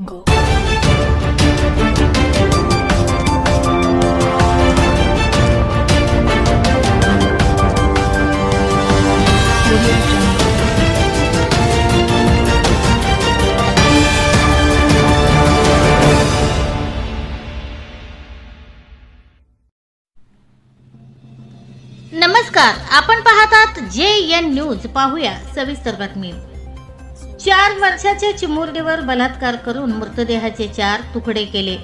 Jungle. नमस्कार आपण पाहतात जे एन न्यूज पाहूया सविस्तर बातमी चार वर्षाच्या चिमुरडीवर बलात्कार करून मृतदेहाचे चार तुकडे केले.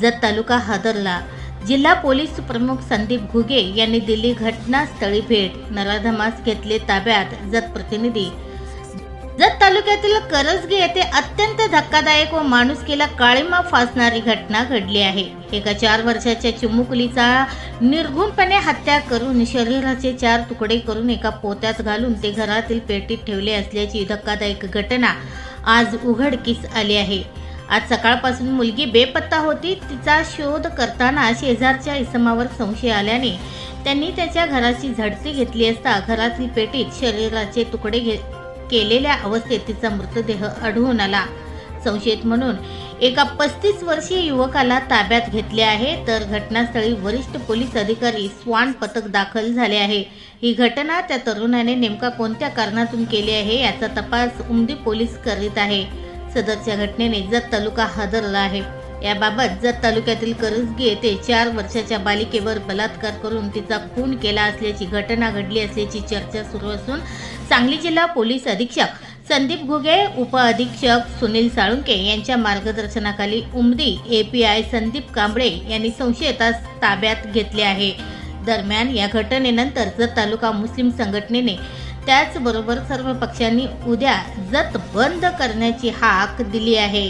जत तालुका हादरला. जिल्हा पोलीस प्रमुख संदीप घुगे यांनी दिली घटनास्थळी भेट. नराधमास घेतले ताब्यात. जत प्रतिनिधी जत तालुक्यातील करजगे येथे अत्यंत धक्कादायक व माणुसकीला काळीमा फासणारी घटना घडली आहे. एका चार वर्षाच्या चिमुकलीचा निर्गुणपणे हत्या करून शरीराचे चार तुकडे करून एका पोत्यात घालून ते घरातील पेटीत ठेवले असल्याची धक्कादायक घटना आज उघडकीस आली आहे. आज सकाळपासून मुलगी बेपत्ता होती. तिचा शोध करताना शेजारच्या इसमावर संशय आल्याने त्यांनी त्याच्या घराची झडती घेतली असता घरातील पेटीत शरीराचे तुकडे घे केलेल्या अवस्थेत तिचा मृतदेह आढळून आला. संशयित म्हणून एका पस्तीस वर्षीय युवकाला ताब्यात घेतले आहे. तर घटनास्थळी वरिष्ठ पोलीस अधिकारी स्वान पथक दाखल झाले आहे. ही घटना त्या तरुणाने नेमका कोणत्या कारणातून केली आहे याचा तपास उमदी पोलीस करीत आहे. सदरच्या घटनेने जत तालुका हादरला आहे. याबाबत जत तालुक्यातील करजगी येथे चार वर्षाच्या बालिकेवर बलात्कार करून तिचा खून केला असल्याची घटना घडली असल्याची चर्चा सुरू असून सांगली जिल्हा पोलीस अधीक्षक संदीप घुगे उपअधीक्षक सुनील साळुंके यांच्या मार्गदर्शनाखाली उमदी एपीआय संदीप कांबळे यांनी संशयितास ताब्यात घेतले आहे. दरम्यान या घटनेनंतर जत तालुका मुस्लिम संघटनेने त्याचबरोबर सर्व पक्षांनी उद्या जत बंद करण्याची हाक दिली आहे.